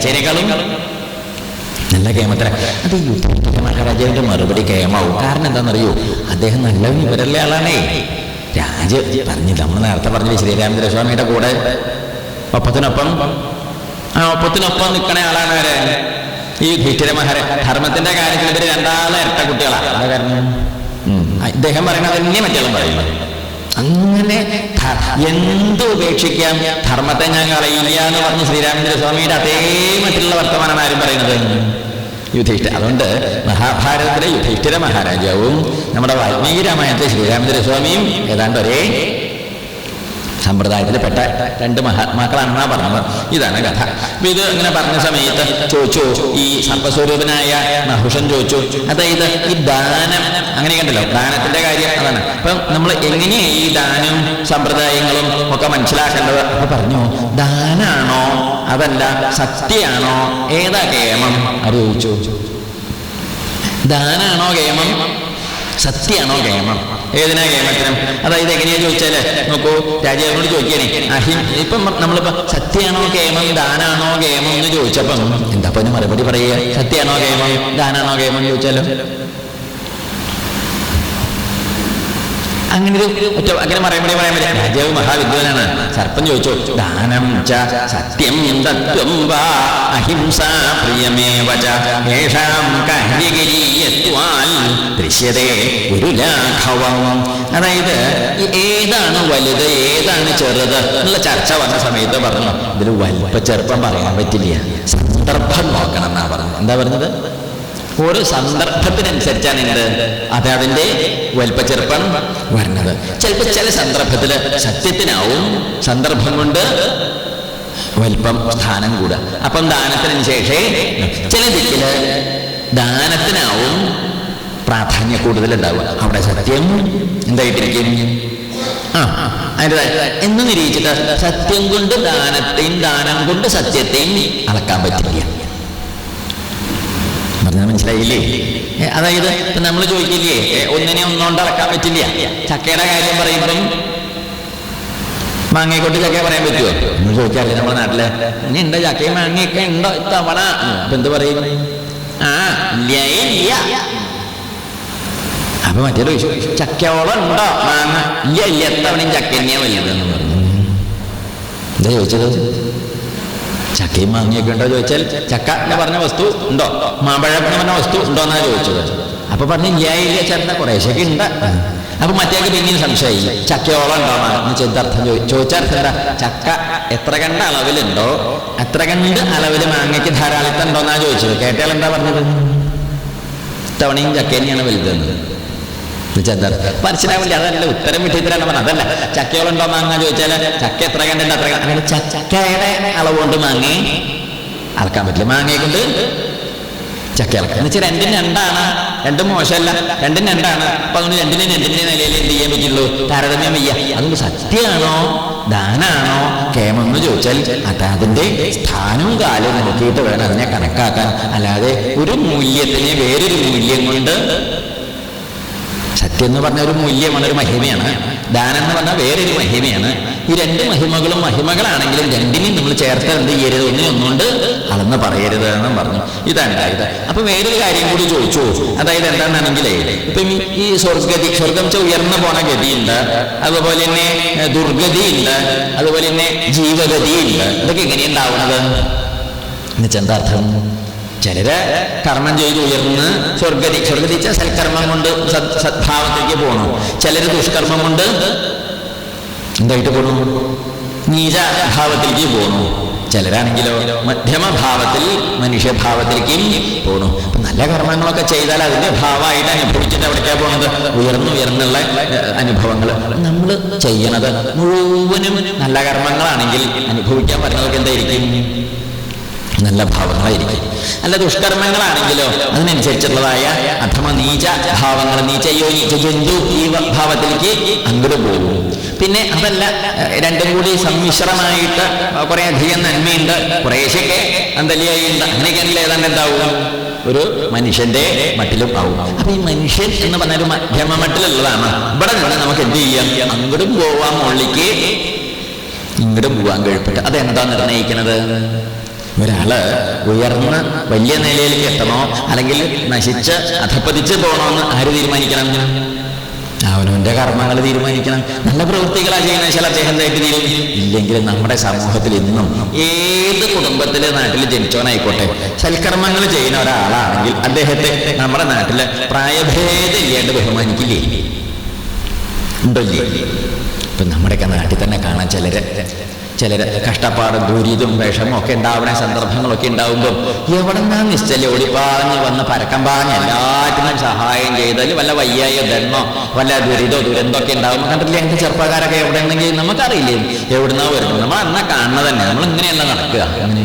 വിചാരിച്ചതിനേക്കാളും നല്ല കേമത്തിലെ അത് യുദ്ധ മഹാരാജാവിന്റെ മറുപടി കേമാവും കാരണം എന്താണെന്നറിയോ? അദ്ദേഹം നല്ല വിവരമുള്ള ആളാണേ. രാജ പറഞ്ഞു നമ്മൾ നേരത്തെ പറഞ്ഞു ശ്രീരാമചന്ദ്ര സ്വാമിയുടെ കൂടെ? ഒപ്പത്തിനൊപ്പം? ആ ഒപ്പത്തിനൊപ്പം നിൽക്കണ ആളാണ് അവരെ ഈ യുധിഷ്ഠിര മഹാര. ധർമ്മത്തിന്റെ കാര്യത്തിൽ ഇവർ രണ്ടാളെ ഇരട്ട കുട്ടികളാണ് കാരണം? അദ്ദേഹം പറയണത് തന്നെ മറ്റേ പറയുന്നത് അങ്ങനെ എന്ത് ഉപേക്ഷിക്കാം? ധർമ്മത്തെ ഞാൻ കളയില്ല എന്ന് പറഞ്ഞ് ശ്രീരാമചന്ദ്ര സ്വാമിയുടെ അതേ മറ്റുള്ള വർത്തമാനമാണ് ആരും പറയുന്നത്. യുധിഷ്ഠിര അതുകൊണ്ട് മഹാഭാരതത്തിലെ യുധിഷ്ഠിര മഹാരാജാവും നമ്മുടെ വാൽമീകി രാമായണത്തിലെ ശ്രീരാമചന്ദ്ര സ്വാമിയും ഏതാണ്ട് ഒരേ സമ്പ്രദായത്തിൽപ്പെട്ട രണ്ട് മഹാത്മാക്കളാണെന്നാ പറഞ്ഞത്. ഇതാണ് കഥ. അപ്പൊ ഇത് ഇങ്ങനെ പറഞ്ഞ സമയത്ത് ചോദിച്ചു ഈ സർവസ്വരൂപനായ മഹുഷൻ ചോദിച്ചു അതായത് ഈ ദാനം അങ്ങനെ കണ്ടല്ലോ ദാനത്തിന്റെ കാര്യം അതാണ്. അപ്പൊ നമ്മൾ എങ്ങനെയാണ് ഈ ദാനം സമ്പ്രദായങ്ങളും ഒക്കെ മനസ്സിലാക്കേണ്ടത്? അപ്പൊ പറഞ്ഞു ദാനാണോ? അതല്ല സത്യാണോ ഏതാ കേമം? അത് ചോദിച്ചു ദാനാണോ കേമം? സത്യാണോ കേമം? ഏതിനാ കേമത്തിനും? അതായത് എങ്ങനെയാ ചോദിച്ചാലേ നോക്കൂ രാജാവിനോട് ചോദിക്കണേ. അഹിം ഇപ്പം നമ്മളിപ്പോ സത്യാണോ കേമം ദാനാണോ കേമം എന്ന് ചോദിച്ചപ്പം എന്താ പിന്നെ മറുപടി പറയുക? സത്യാണോ കേമം ദാനാണോ കേമം ചോദിച്ചാലോ? അങ്ങനെ ഒരു അങ്ങനെ മറുപടി പറയാൻ പറ്റില്ല. രാജാവ് മഹാവിദ്വാനാണ്. സർപ്പം ചോദിച്ചു ദാനം ച സത്യം തത്വം വാ അഹിംസ പ്രിയമേവ ച യേഷാം കാര്യഗരീയത്വാൽ ദൃശ്യതേ ഗുരുലാഘവം അതായത് ഏതാണ് വലുത് ഏതാണ് ചെറുത് എന്നുള്ള ചർച്ച വന്ന സമയത്ത് പറഞ്ഞു ഇതിൽ വലിപ്പ ചെറുപ്പം പറയാൻ പറ്റില്ല. സന്ദർഭം നോക്കണം എന്നാ പറഞ്ഞത്. എന്താ പറഞ്ഞത്? ഓരോ സന്ദർഭത്തിനനുസരിച്ചാണ് എന്ത് അത് അതിന്റെ വലിപ്പച്ചെറുപ്പം വരുന്നത്. ചിലപ്പോൾ ചില സന്ദർഭത്തിൽ സത്യത്തിനാവും സന്ദർഭം കൊണ്ട് വലിപ്പം സ്ഥാനം കൂടുക. അപ്പം ദാനത്തിന് ശേഷേ ചില ദിക്കിൽ ദാനത്തിനാവും പ്രാധാന്യം കൂടുതലുണ്ടാവുക. അവിടെ സത്യം എന്തായിട്ടിരിക്കും? ആ അതിന്റെ എന്ന് നിരീക്ഷിച്ചിട്ട് സത്യം കൊണ്ട് ദാനത്തെയും ദാനം കൊണ്ട് സത്യത്തെയും അളക്കാൻ പറ്റില്ല. പറഞ്ഞാൽ മനസ്സിലായില്ലേ? അതായത് ഇപ്പൊ നമ്മൾ ചോദിക്കില്ലേ ഒന്നിനെ ഒന്നുകൊണ്ട് അളക്കാൻ പറ്റില്ല. ചക്കയുടെ കാര്യം പറയുമ്പം മാങ്ങയെക്കൊണ്ട് ചക്ക പറയാൻ പറ്റുമോ നമ്മൾ ചോദിക്കാറില്ല നമ്മുടെ നാട്ടിൽ. ഇനി ഉണ്ടോ ചക്കയും മാങ്ങയൊക്കെ ഉണ്ടോ ഇത്തവണ? അപ്പൊ എന്ത് പറയും? ആ ഇല്ല അപ്പൊ മറ്റേ ചോദിച്ചു ചക്കയോളം ഉണ്ടോ മാങ്ങ? ഇല്ല ഇല്ല എത്തവണയും ചക്ക തന്നെയാ വലുതെന്ന് പറഞ്ഞു. എന്താ ചോദിച്ചത്? ചക്കയും മാങ്ങയൊക്കെ ഉണ്ടോ ചോദിച്ചാൽ ചക്ക എന്ന് പറഞ്ഞ വസ്തു ഉണ്ടോ? മാമ്പഴം എന്ന് പറഞ്ഞ വസ്തു ഉണ്ടോ എന്നാ ചോദിച്ചത്. അപ്പൊ പറഞ്ഞു ഇല്ല ഇല്ല കുറേശ്ശൊക്കെ ഉണ്ട്. അപ്പൊ മറ്റേക്ക് പിന്നെയും സംശയമായി. ചക്കയോളം ഉണ്ടോ എന്ന് ചെന്തർത്ഥം ചോദിച്ചാൽ എന്താ? ചക്ക എത്ര കണ്ട അളവിലുണ്ടോ? എത്ര കണ്ട് അളവിൽ മാങ്ങയ്ക്ക് ധാരാളിത്തം ഉണ്ടോ എന്നാ ചോദിച്ചത്. കേട്ടാൽ എന്താ പറഞ്ഞത്? ഇത്തവണയും ചക്കേനെയാണ് തന്നെയാണ് വലുതെന്ന് മനസ്സിലാവില്ല അതല്ല ഉത്തരം വിട്ടിത്തരാണ് പറഞ്ഞത്. അതല്ല ചക്കയോളുണ്ടോ മാങ്ങ ചോദിച്ചാൽ ചക്ക എത്ര കണ്ടുണ്ട് അത്ര അങ്ങനെ ചക്കയുടെ അളവ് കൊണ്ട് മാങ്ങി അളക്കാൻ പറ്റില്ല. മാങ്ങയെ കൊണ്ട് ചക്ക അളക്കാം എന്ന് വെച്ചാൽ രണ്ടിന് രണ്ടാണ്. രണ്ടും മോശമല്ല. രണ്ടും രണ്ടാണ്. അപ്പൊ അതുകൊണ്ട് രണ്ടിനും രണ്ടിന്റെ നിലയിൽ എന്ത് ചെയ്യാൻ പറ്റുള്ളൂ? താരതമ്യം വയ്യ. അതുകൊണ്ട് സത്യമാണോ? ദാനാണോ? കേമം എന്ന് ചോദിച്ചാൽ അത് അതിന്റെ സ്ഥാനവും കാലവും നോക്കിയിട്ട് വേണം അതിനെ കണക്കാക്കാൻ. അല്ലാതെ ഒരു മൂല്യത്തിന് വേറൊരു മൂല്യം കൊണ്ട് സത്യം എന്ന് പറഞ്ഞ ഒരു മൂല്യമാണ് ഒരു മഹിമയാണ്. ദാനം എന്ന് പറഞ്ഞാൽ വേറൊരു മഹിമയാണ്. ഈ രണ്ട് മഹിമകളും മഹിമകളാണെങ്കിലും രണ്ടിനെയും നമ്മൾ ചേർത്ത് എന്ത് ചെയ്യരുത്? ഒന്നിനെ ഒന്നുകൊണ്ട് അളന്ന് പറയരുത് എന്നും പറഞ്ഞു. ഇതാണ് ഇതായത് അപ്പൊ വേറൊരു കാര്യം കൂടി ചോദിച്ചു. അതായത് എന്താണെന്നാണെങ്കിലേ ഇപ്പം ഈ- സ്വർഗതി സ്വർഗം വെച്ചാൽ ഉയർന്നു പോണ ഗതിയുണ്ട് അതുപോലെ തന്നെ ദുർഗതിയുണ്ട് അതുപോലെ തന്നെ ജീവഗതിയുണ്ട് ഇതൊക്കെ എങ്ങനെയുണ്ടാവുന്നത്? എന്നുവെച്ചാൽ എന്താ അർത്ഥം? ചിലര് കർമ്മം ചെയ്ത് ഉയർന്ന് സ്വർഗതി സ്വർഗതി സൽക്കർമ്മം കൊണ്ട് സദ്ഭാവത്തേക്ക് പോകണു ചിലര് ദുഷ്കർമ്മം കൊണ്ട് എന്തായിട്ട് പോണു? നീച ഭാവത്തിലേക്ക് പോണു. ചിലരാണെങ്കിലോ മധ്യമഭാവത്തിൽ മനുഷ്യഭാവത്തിലേക്കും പോണു. നല്ല കർമ്മങ്ങളൊക്കെ ചെയ്താൽ അതിന്റെ ഭാവമായിട്ട് അനുഭവിച്ചിട്ട് എവിടേക്കാ പോണത്? ഉയർന്നു ഉയർന്നുള്ള അനുഭവങ്ങൾ നമ്മൾ ചെയ്യണത് മുഴുവനും നല്ല കർമ്മങ്ങളാണെങ്കിൽ അനുഭവിക്കാൻ പറഞ്ഞതൊക്കെ എന്തായിരിക്കും? നല്ല ഭാവങ്ങളായിരിക്കും. അല്ല ദുഷ്കർമ്മങ്ങളാണെങ്കിലോ അതിനനുസരിച്ചുള്ളതായ അഥമ നീച ഭാവങ്ങൾ നീചയോ നീച ജന്തു ഈ ഭാവത്തിലേക്ക് അങ്ങോട്ട് പോകും. പിന്നെ അതല്ല രണ്ടും കൂടി സമ്മിശ്രമായിട്ട് കുറെ അധികം നന്മയുണ്ട് കുറേശ്ശൊക്കെ അന്തലിയായിണ്ട് അങ്ങനെയൊക്കെയാണെങ്കിൽ ഏതാണ്ട് എന്താവും ഒരു മനുഷ്യന്റെ മട്ടിലും ആവും. അപ്പൊ ഈ മനുഷ്യൻ എന്ന് പറഞ്ഞാൽ മധ്യമ മട്ടിലുള്ളതാണ് ഇവിടെ നിന്ന് നമുക്ക് എന്ത് ചെയ്യാം? അങ്ങോട്ടും പോവാം മുകളിലേക്ക് ഇങ്ങോട്ടും പോവാൻ കഴിപ്പില്ല അതെന്താ നിർണയിക്കുന്നത് ഒരാൾ ഉയർന്ന വലിയ നിലയിലേക്ക് എത്തണോ? അല്ലെങ്കിൽ നശിച്ച് അധപ്പതിച്ച് പോകണമെന്ന് ആര് തീരുമാനിക്കണം? അവനവന്റെ കർമ്മങ്ങൾ തീരുമാനിക്കണം. നല്ല പ്രവൃത്തികളാണ് ചെയ്യുന്ന വെച്ചാൽ അദ്ദേഹം ഇല്ലെങ്കിൽ നമ്മുടെ സമൂഹത്തിൽ ഇന്നും ഏത് കുടുംബത്തിലെ നാട്ടിൽ ജനിച്ചവനായിക്കോട്ടെ സൽക്കർമ്മങ്ങൾ ചെയ്യുന്ന ഒരാളാണെങ്കിൽ അദ്ദേഹത്തെ നമ്മുടെ നാട്ടിൽ പ്രായഭേദം ഇല്ലാണ്ട് ബഹുമാനിക്കില്ലേ ഉണ്ടല്ലേ? ഇപ്പൊ നമ്മുടെയൊക്കെ നാട്ടിൽ തന്നെ കാണാൻ ചിലര് ചിലര് കഷ്ടപ്പാടും ദൂരീതും വിഷമം ഒക്കെ ഉണ്ടാവുന്ന സന്ദർഭങ്ങളൊക്കെ ഉണ്ടാവുമ്പോൾ എവിടെ നിന്നാ നിശ്ചല ഓടിപ്പാഞ്ഞ് വന്ന് പരക്കം പാഞ്ഞ് എല്ലാറ്റിനും സഹായം ചെയ്താൽ വല്ല വയ്യായ ദണ്ണോ വല്ല ദുരിതോ ദുരന്തോ ഒക്കെ ഉണ്ടാവും കണ്ടില്ലേ എന്റെ ചെറുപ്പക്കാരൊക്കെ എവിടെ ഉണ്ടെങ്കിൽ നമുക്കറിയില്ലേ? എവിടുന്നാ വരുന്നത് നമ്മൾ അന്നാ കാണുന്നത് തന്നെ. നമ്മൾ ഇങ്ങനെയല്ല നടക്കുക. അങ്ങനെ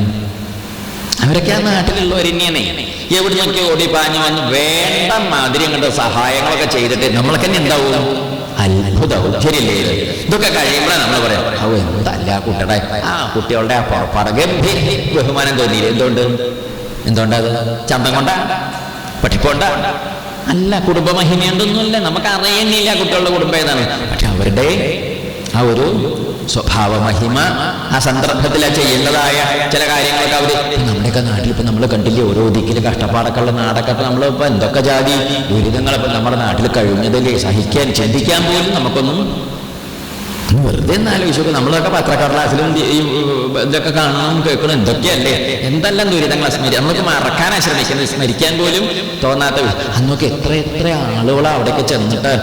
അവരൊക്കെ ആ നാട്ടിലുള്ളവർ തന്നെയാണ്. എവിടുന്നൊക്കെ ഓടി വന്ന് വേണ്ട മാതിരി അങ്ങോട്ട് സഹായങ്ങളൊക്കെ ചെയ്തിട്ട് നമ്മളൊക്കെ തന്നെ എന്താവും? അത്ഭുതവും. ശരിയല്ലേ? ഇത്? ഇതൊക്കെ കഴിയുമ്പോഴാണ് നമ്മൾ പറയാം ഓ എന്തല്ല കുട്ടിയുടെ ആ കുട്ടികളുടെ ആ ബഹുമാനം തോന്നിയില്ല? എന്തുകൊണ്ട്? എന്തുകൊണ്ടത് ചന്തം കൊണ്ട? പഠിപ്പോണ്ട അല്ല കുടുംബ മഹിമയുണ്ടൊന്നുമല്ല നമുക്ക് അറിയുന്നില്ല കുട്ടികളുടെ കുടുംബം ഏതാണ്. പക്ഷെ അവരുടെ ആ ഒരു സ്വഭാവ മഹിമ ആ സന്ദർഭത്തിൽ ചെയ്യേണ്ടതായ ചില കാര്യങ്ങളൊക്കെ അവർ നമ്മുടെയൊക്കെ നാട്ടിൽ ഇപ്പൊ നമ്മൾ കണ്ടില്ലേ ഓരോ ദിക്കിൽ കഷ്ടപ്പാടൊക്കെ ഉള്ള നാടൊക്കെ ഇപ്പൊ നമ്മളിപ്പോ എന്തൊക്കെ ജാതി ദുരിതങ്ങളൊക്കെ ഇപ്പൊ നമ്മുടെ നാട്ടിൽ കഴിഞ്ഞതല്ലേ സഹിക്കാൻ ചിന്തിക്കാൻ പോലും നമുക്കൊന്നും വെറുതെ എന്നാലോചിച്ചൊക്കെ നമ്മളൊക്കെ പത്രക്കടലാസിലും ഈ ഇതൊക്കെ കാണണം കേൾക്കണം എന്തൊക്കെയല്ലേ? എന്തെല്ലാം ദുരിതങ്ങൾ സ്മരി നമ്മൾക്ക് മറക്കാനാ ശ്രമിക്കുന്നത് സ്മരിക്കാൻ പോലും തോന്നാത്ത അന്നൊക്കെ എത്ര എത്ര ആളുകളാണ് അവിടെയൊക്കെ ചെന്നിട്ട്?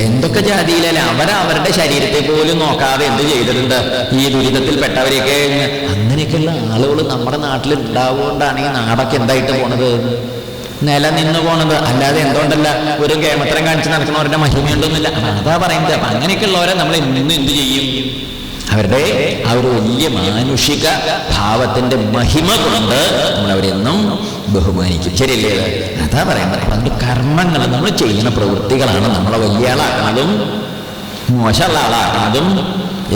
എന്തൊക്കെ ജാതിയിലല്ലേ? അവരെ അവരുടെ ശരീരത്തെ പോലും നോക്കാതെ എന്ത് ചെയ്തിട്ടുണ്ട്? ഈ ദുരിതത്തിൽ പെട്ടവരെയൊക്കെ അങ്ങനെയൊക്കെയുള്ള ആളുകൾ നമ്മുടെ നാട്ടിൽ ഉണ്ടാവുകൊണ്ടാണ് ഈ നാടൊക്കെ എന്തായിട്ട് പോണത്? നിലനിന്ന് പോണത്. അല്ലാതെ എന്തുകൊണ്ടല്ല ഒരു കേമത്രം കാണിച്ച് നടക്കുന്നവരുടെ മഹിമയുണ്ടൊന്നുമില്ല. അതാ പറയുന്നത്. അപ്പൊ അങ്ങനെയൊക്കെയുള്ളവരെ നമ്മൾ ഇന്ന് എന്ത് ചെയ്യും? അവരുടെ ആ ഒരു വലിയ മാനുഷിക ഭാവത്തിന്റെ മഹിമ കൊണ്ട് നമ്മൾ അവരെന്നും ബഹുമാനിക്കും. ശരിയല്ലേ? അതാ പറയുന്നത്. അപ്പൊ അതുകൊണ്ട് കർമ്മങ്ങൾ നമ്മൾ ചെയ്യുന്ന പ്രവൃത്തികളാണ് നമ്മളെ വലിയ ആളാക്കുന്നതും മോശമുള്ള ആളാക്കുന്നതും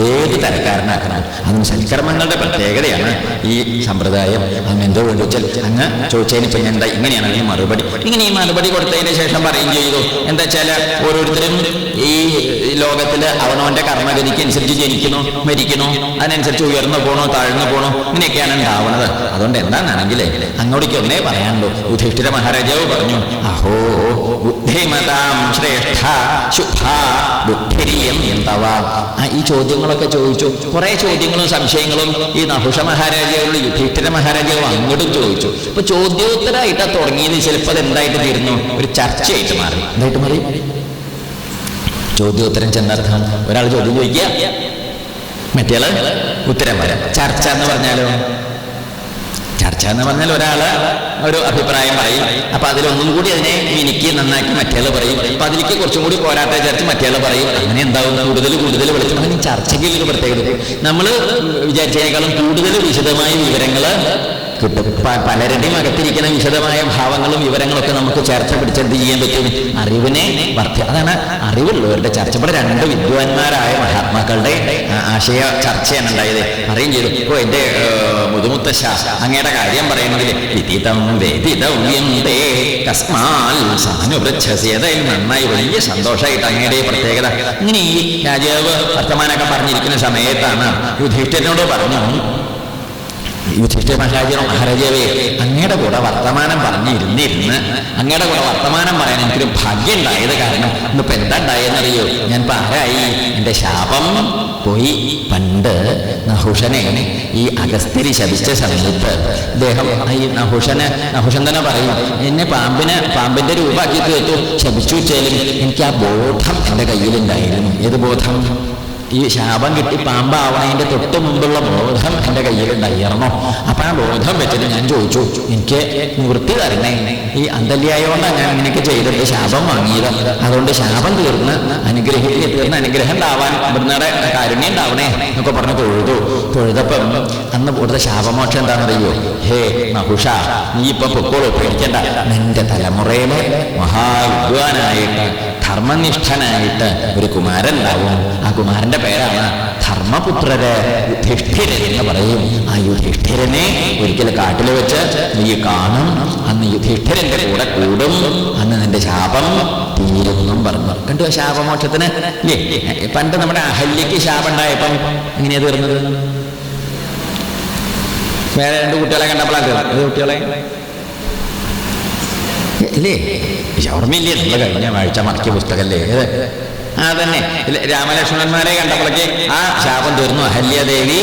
ഏത് തരക്കാരനാക്കണം അതും സൽക്കർമ്മങ്ങളുടെ പ്രത്യേകതയാണ് ഈ സമ്പ്രദായം. അങ്ങ് എന്തോ ചോദിച്ചാൽ അങ്ങ് ചോദിച്ചതിന് പിന്നെ എന്താ? ഇങ്ങനെയാണ് അതിന് മറുപടി. ഇങ്ങനെ ഈ മറുപടി കൊടുത്തതിന് ശേഷം പറയുകയും ചെയ്തു. എന്താ വെച്ചാൽ ഓരോരുത്തരും ഈ ലോകത്തിൽ അവനവന്റെ കർമ്മഗതിക്ക് അനുസരിച്ച് ജനിക്കുന്നു മരിക്കുന്നു അതിനനുസരിച്ച് ഉയർന്നു പോണോ താഴ്ന്നു പോണോ ഇങ്ങനെയൊക്കെയാണ് ഉണ്ടാവുന്നത്. അതുകൊണ്ട് എന്താണെന്നാണെങ്കിൽ അങ്ങോട്ടേക്ക് ഒന്നേ പറയാനുള്ളൂ. യുധിഷ്ഠിര മഹാരാജാവ് പറഞ്ഞു അഹോ ബുദ്ധിമതാം ശ്രേഷ്ഠ ശുഭ ബുദ്ധിരിയം എന്തവാ? ഈ ചോദ്യങ്ങളൊക്കെ ചോദിച്ചു. കുറെ ചോദ്യങ്ങളും സംശയങ്ങളും ഈ നഹുഷ മഹാരാജാവുള്ള യുധിഷ്ഠിര മഹാരാജാവ് അങ്ങോട്ടും ചോദിച്ചു. അപ്പൊ ചോദ്യോത്തരമായിട്ടാ തുടങ്ങിയത്. ചിലപ്പോൾ അത് എന്തായിട്ട് തീരുന്നു? ഒരു ചർച്ചയായിട്ട് മാറി. എന്തായിട്ട് മാറി? ചോദ്യോത്തരം ചെന്നർത്ഥം. ഒരാൾ ചോദ്യം ചോദിക്കുക. മറ്റേയാൾ ഉത്തരം വരാം. ചർച്ച എന്ന് പറഞ്ഞാലോ? ചർച്ച എന്ന് പറഞ്ഞാൽ ഒരാൾ ഒരു അഭിപ്രായം പറയും അപ്പൊ അതിലൊന്നും കൂടി അതിനെ എനിക്ക് നന്നാക്കി മറ്റേയാൾ പറയും. അപ്പൊ അതിലേക്ക് കുറച്ചും കൂടി പോരാട്ട ചേർത്ത് മറ്റേയാൾ പറയും. അങ്ങനെ എന്താവും? കൂടുതൽ കൂടുതൽ വിളിച്ചു. ചർച്ചയ്ക്ക് ഒരു പ്രത്യേകത നമ്മൾ വിചാരിച്ചതിനേക്കാളും കൂടുതൽ വിശദമായ വിവരങ്ങൾ കിട്ടും പലരുടെയും അകത്തിരിക്കുന്ന വിശദമായ ഭാവങ്ങളും വിവരങ്ങളൊക്കെ നമുക്ക് ചർച്ച പിടിച്ചെന്ത് ചെയ്യാൻ പറ്റും? അറിവിനെ വർദ്ധ അതാണ് അറിവുള്ളവരുടെ ചർച്ച. ഇവിടെ രണ്ട് വിദ്വാന്മാരായ മഹാത്മാക്കളുടെ ആശയ ചർച്ചയാണ് ഉണ്ടായത്. പറയും ചെയ്തു. ഓ എന്റെ മുതുമുത്ത മുതുമുത്തശ്ശ അങ്ങയുടെ കാര്യം പറയുന്നതിൽ വിദിതം വേദിതവ്യം നന്നായി വലിയ സന്തോഷമായിട്ട് അങ്ങയുടെ പ്രത്യേകത. ഇങ്ങനെ ഈ രാജാവ് വർത്തമാനൊക്കെ പറഞ്ഞിരിക്കുന്ന സമയത്താണ് യുധിഷ്ഠിരനോട് പറഞ്ഞു യുധിഷ്ഠിര മഹാരാജ മഹാരാജാവേ അങ്ങയുടെ കൂടെ വർത്തമാനം പറഞ്ഞിരുന്നിരുന്ന് അങ്ങയുടെ കൂടെ വർത്തമാനം പറയാൻ എനിക്കൊരു ഭാഗ്യം ഉണ്ടായത് കാരണം ഇന്നിപ്പോ എന്താ ഉണ്ടായെന്നറിയോ? ഞാൻ പറയായി എന്റെ ശാപം പോയി. പണ്ട് നഹുഷനെ ഈ അഗസ്ത്യരി ശപിച്ച സമയത്ത് അദ്ദേഹം ഈ നഹുഷന് നഹുഷൻ തന്നെ പറയും എന്നെ പാമ്പിന് പാമ്പിന്റെ രൂപമാക്കി തീർത്തു. ശപിച്ചു വെച്ചാലും എനിക്ക് ആ ബോധം എന്റെ കയ്യിലുണ്ടായിരുന്നു. ഏത് ബോധം? ഈ ശാപം കിട്ടി പാമ്പാവണതിന്റെ തൊട്ട് മുമ്പുള്ള ബോധം എന്റെ കയ്യിലുണ്ടായിരുന്നു അപ്പൊ ആ ബോധം വെച്ചിട്ട് ഞാൻ ചോദിച്ചു എനിക്ക് നിവൃത്തി തരണേ. ഈ അന്തല്യായോണ്ടാണ് ഞാൻ ഇങ്ങനെയൊക്കെ ചെയ്തിട്ട് ശാപം വാങ്ങിയത്. അതുകൊണ്ട് ശാപം തീർന്ന് അനുഗ്രഹിക്കുക തീർന്ന് അനുഗ്രഹം ഉണ്ടാവാൻ ഇവിടുന്നടെ കാരുണ്യം ഉണ്ടാവണേ എന്നൊക്കെ പറഞ്ഞ് തൊഴുതു. തൊഴുതപ്പം അന്ന് കൂടുതൽ ശാപമോക്ഷം എന്താണെന്നറിയോ? ഹേ നഹുഷ നീ ഇപ്പൊ പൊക്കോളൂ പേടിക്കണ്ട. നിന്റെ തലമുറയിലെ മഹാവിദ്വാനായിട്ട് ധർമ്മനിഷ്ഠനായിട്ട് ഒരു കുമാരൻ ഉണ്ടാവും ആ കുമാരന്റെ പേരാണ് ധർമ്മപുത്രര് യുധിഷ്ഠിരൻ എന്ന് പറയും. ആ യുധിഷ്ഠിരനെ ഒരിക്കൽ കാട്ടിൽ വെച്ച് നീ കാണും. അന്ന് യുധിഷ്ഠിരന്റെ കൂടെ കൂടും. അന്ന് നിന്റെ ശാപം തീരുന്നും പറഞ്ഞു. കണ്ടു ശാപമോക്ഷത്തിന്? പണ്ട് നമ്മുടെ അഹല്യക്ക് ശാപം ഉണ്ടായപ്പം എങ്ങനെയാ തീർന്നത്? വേറെ രണ്ട് കുട്ടികളെ കണ്ടപ്പോഴാണ് കുട്ടികളെ? ഇല്ലേ ഓർമ്മയില്ലേ നമ്മൾ കഴിഞ്ഞ ആഴ്ച മറക്കിയ പുസ്തകല്ലേ? ഏത് ആ തന്നെ. രാമലക്ഷ്മണന്മാരെ കണ്ടപ്പോഴേക്ക് ആ ശാപം തീർന്നു. അഹല്യദേവി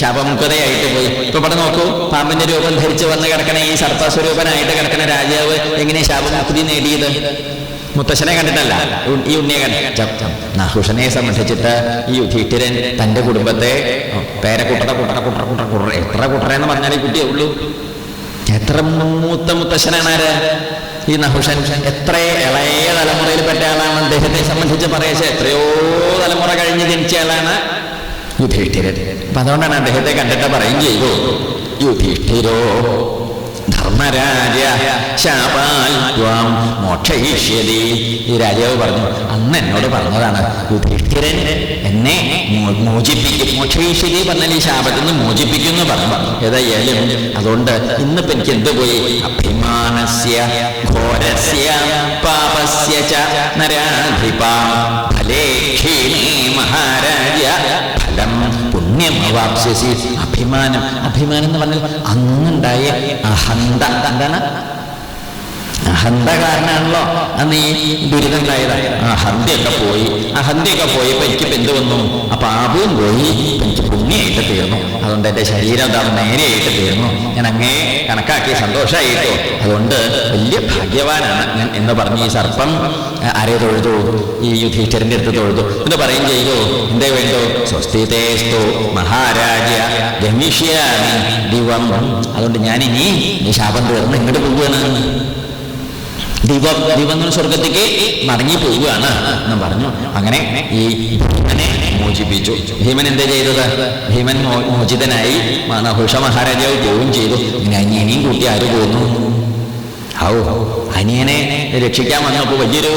ശാപമുക്തയായിട്ട് പോയി. ഇപ്പൊ ഇവിടെ നോക്കൂ പാമ്പിന്റെ രൂപം ധരിച്ച് വന്ന് കിടക്കണ ഈ സർപ്പസ്വരൂപനായിട്ട് കിടക്കണ രാജാവ് എങ്ങനെ ശാപമുക്തി നേടിയത്? മുത്തശ്ശനെ കണ്ടിട്ടല്ല. ഈ ഉണ്ണിയെ കണ്ടിട്ട്. നഹുഷനെ സംബന്ധിച്ചിട്ട് ഈ യുധിഷ്ഠിരൻ തന്റെ കുടുംബത്തെ പേരെ കുട്ടറ കുട്ടറ കുട്ടറ കുട്ടറ കുട്ടറ. എത്ര കുട്ടറ എന്ന് പറഞ്ഞാൽ കുട്ടിയേ ഉള്ളൂ. എത്ര മൂത്ത മുത്തശ്ശനാണ് ആര്? ഈ നഹുഷൻ എത്ര ഇളയ തലമുറയിൽപ്പെട്ട ആളാണ് അദ്ദേഹത്തെ സംബന്ധിച്ച് പറയച്ച എത്രയോ തലമുറ കഴിഞ്ഞ് ജനിച്ച ആളാണ് യുധിഷ്ഠിരൻ. അപ്പൊ അതുകൊണ്ടാണ് അദ്ദേഹത്തെ കണ്ടിട്ട് പറയും ചെയ്തു. യുധിഷ്ഠിരോ ധർമ്മരാജ ശാപാൽ മോക്ഷയിഷ്യതി. രാജാവ് പറഞ്ഞു അന്ന് എന്നോട് പറഞ്ഞതാണ് യുധിഷ്ഠിരൻ എന്നെ മോചിപ്പിക്കും. മോക്ഷയിഷ്യതി പറഞ്ഞാൽ ഈ ശാപത്തിൽ നിന്ന് മോചിപ്പിക്കും എന്ന് പറഞ്ഞു. ഏതായാലും അതുകൊണ്ട് ഇന്നിപ്പോ എനിക്ക് എന്ത് പോയി? അഭിമാനസ്യ ഘോരസ്യ പാപസ്യ ച നരാധിപ. ഫലേ ക്ഷീണേ മഹാരാജ. പുണ്യമവാപ്സ്യസി അഭിമാനം അഭിമാനം എന്ന് പറഞ്ഞാൽ അന്നുണ്ടായ അഹന്ത. എന്താണ്? അഹന്ത അന്ന് ഈ ദുരിതം ഉണ്ടായത് അഹന്തയൊക്കെ പോയി. അഹന്തയൊക്കെ പോയപ്പോ എനിക്ക് എന്ത് വന്നു? പാപവും പോയി. എനിക്ക് പുണ്യമായിട്ട് തീർന്നു. അതുകൊണ്ട് എന്റെ ശരീരം എന്താണ് നേരെയായിട്ട് തീർന്നു. ഞാൻ അങ്ങേ കണക്കാക്കി സന്തോഷമായിട്ടു അതുകൊണ്ട് വലിയ ഭാഗ്യവാനാണ് ഞാൻ എന്ന് പറഞ്ഞു ഈ സർപ്പം ആരെ തൊഴുതു. ഈ യുധീശ്വരന്റെ അടുത്ത് തൊഴുതു. എന്ന് പറയും ചെയ്തു. എന്തേ വേണ്ടു? സ്വസ്തിതേസ്തു മഹാരാജ ഗമിഷ്യാമി ദിവം. അതുകൊണ്ട് ഞാനിനി ഈ ശാപം തീർന്ന് ഇങ്ങോട്ട് പോവുകയാണ് ദിവം ദിവങ്ങൾ സ്വർഗത്തേക്ക് മടങ്ങി പോവുകയാണ് എന്ന് പറഞ്ഞു. അങ്ങനെ ഈ ഭീമനെ മോചിപ്പിച്ചു. ഭീമൻ എന്താ ചെയ്തത്? ഭീമൻ മോചിതനായി നഹുഷ മഹാരാജാവ് പോവുകയും ചെയ്തു. ഇങ്ങനെ അനിയനെയും കൂട്ടി ആര് പോകുന്നു ഔ അനിയനെ രക്ഷിക്കാൻ വന്നപ്പോ വലിയൊരു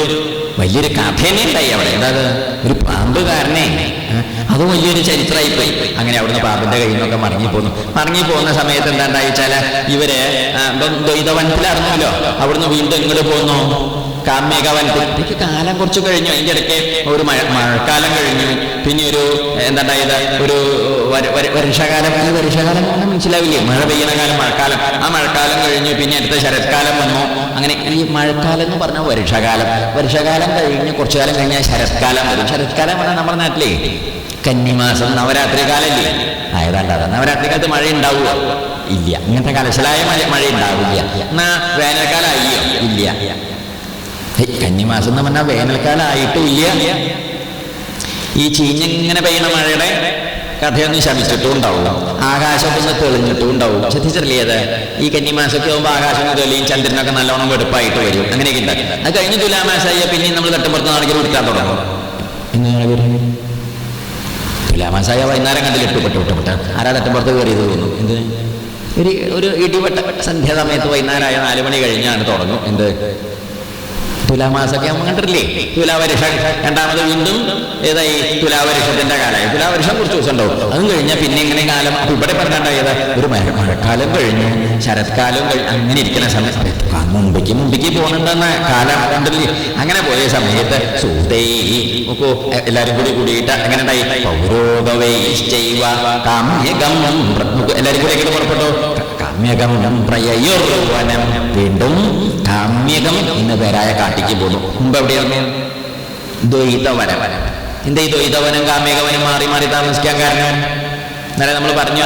വലിയൊരു കഥേനെ ഉണ്ടായി അവിടെ. എന്താ? ഒരു പാമ്പുകാരനെ അത് വലിയൊരു ചരിത്രമായി പോയി അങ്ങനെ അവിടുന്ന് പാപ്പിന്റെ കയ്യിൽ നിന്നൊക്കെ മടങ്ങി പോന്നു മടങ്ങി പോകുന്ന സമയത്ത് എന്താണ്ടായി വെച്ചാൽ ഇവർ ദ്വൈതവനത്തിലായിരുന്നല്ലോ അവിടുന്ന് വീണ്ടും ഇങ്ങോട്ട് പോന്നു. കാമ്യക വനത്തിൽ. എനിക്ക് കാലം കുറച്ച് കഴിഞ്ഞു. അതിന്റെ ഇടയ്ക്ക് ഒരു മഴ മഴക്കാലം കഴിഞ്ഞു. പിന്നെ ഒരു എന്താണ്ടായത്? ഒരു വർഷകാലം അത് വർഷകാലം മനസ്സിലാവില്ലേ? മഴ പെയ്യുന്ന കാലം മഴക്കാലം. ആ മഴക്കാലം കഴിഞ്ഞു. പിന്നെ അടുത്ത ശരത്കാലം വന്നു. അങ്ങനെ ഈ മഴക്കാലം എന്ന് പറഞ്ഞാൽ വർഷകാലം വർഷകാലം കഴിഞ്ഞ് കുറച്ചു കാലം കഴിഞ്ഞാൽ ശരത്കാലം വരും. ശരത്കാലം പറഞ്ഞാൽ നമ്മുടെ നാട്ടിലേ കന്നിമാസം നവരാത്രി കാലല്ലേ ആയതാണ്ട് അതാ നവരാത്രി കാലത്ത് മഴ ഉണ്ടാവുക ഇല്ല ഇങ്ങനത്തെ കാലശലായ മഴ മഴ ഉണ്ടാവില്ല എന്നാ വേനൽക്കാലം ഇല്ല. കന്നിമാസം എന്ന് പറഞ്ഞാൽ വേനൽക്കാലായിട്ടും ഇല്ല. ഈ ചീഞ്ഞിങ്ങനെ പെയ്യണ മഴയുടെ കഥയൊന്നും ശമിച്ചിട്ടും ഉണ്ടാവും ആകാശമൊക്കെ ഒന്ന് തെളിഞ്ഞിട്ടും ഉണ്ടാവും. ശ്രദ്ധിച്ചിട്ടില്ലേ അത്? ഈ കന്നിമാസമൊക്കെ ആകുമ്പോൾ ആകാശം തെളിയും ചന്ദ്രനൊക്കെ നല്ലോണം വെടുപ്പായിട്ട് വരും. അങ്ങനെയൊക്കെ ഉണ്ടാക്കി അത് കഴിഞ്ഞ് തുലാമാസമായ പിന്നെ നമ്മൾ തട്ടുപുറത്ത് നടക്കി കൊടുക്കാൻ തുടങ്ങും. വരും തുലാമാസായ വൈകുന്നേരം കണ്ടിൽ ഇട്ടുപെട്ട് വിട്ടുപെട്ട് ആരാ പുറത്ത് കയറിയത് തോന്നുന്നു. എന്ത്? ഒരു ഒരു ഇടിവെട്ട സന്ധ്യ സമയത്ത് വൈകുന്നേരമായ നാല് മണി കഴിഞ്ഞാണ് തുടങ്ങും. എന്ത്? തുലാമാസൊക്കെ നമ്മൾ കണ്ടിട്ടില്ലേ? തുലാവരുഷം. രണ്ടാമത് വീണ്ടും ഏതായി? തുലാവരുഷത്തിന്റെ കാലമായി. തുലാവരുഷം കുറച്ച് ദിവസം ഉണ്ടാവും. അതും കഴിഞ്ഞാൽ പിന്നെ ഇങ്ങനെ കാലം ഇവിടെ പറഞ്ഞാണ്ടായത് ഒരു മഴ മഴക്കാലം കഴിഞ്ഞു. ശരത്കാലം കഴിഞ്ഞു അങ്ങനെ ഇരിക്കുന്ന സമയത്ത് മുമ്പിക്ക് മുമ്പിക്ക് പോകുന്നുണ്ടെന്ന കാലം കണ്ടില്ലേ? അങ്ങനെ പോയ സമയത്ത് സൂതൈ നോക്കൂ എല്ലാരും കൂടി കൂടിയിട്ട് അങ്ങനെ ഉണ്ടായി? പൗരോഗവൈശ്ചൈവ കാമ്യകം പ്ര- എല്ലാരും കൂടി പുറപ്പെട്ടു? കാമ്യകം പ്രയയോർവനം. വീണ്ടും കാമ്യകം എന്ന പേരായ കാട്ടിക്ക് പോന്നു മുമ്പ് എവിടെയായിരുന്നു ദ്വൈതവനം. എന്താ ഈ ദ്വൈതവനം കാമ്യകവനം മാറി മാറി താമസിക്കാൻ കാരണം? നേരെ നമ്മൾ പറഞ്ഞു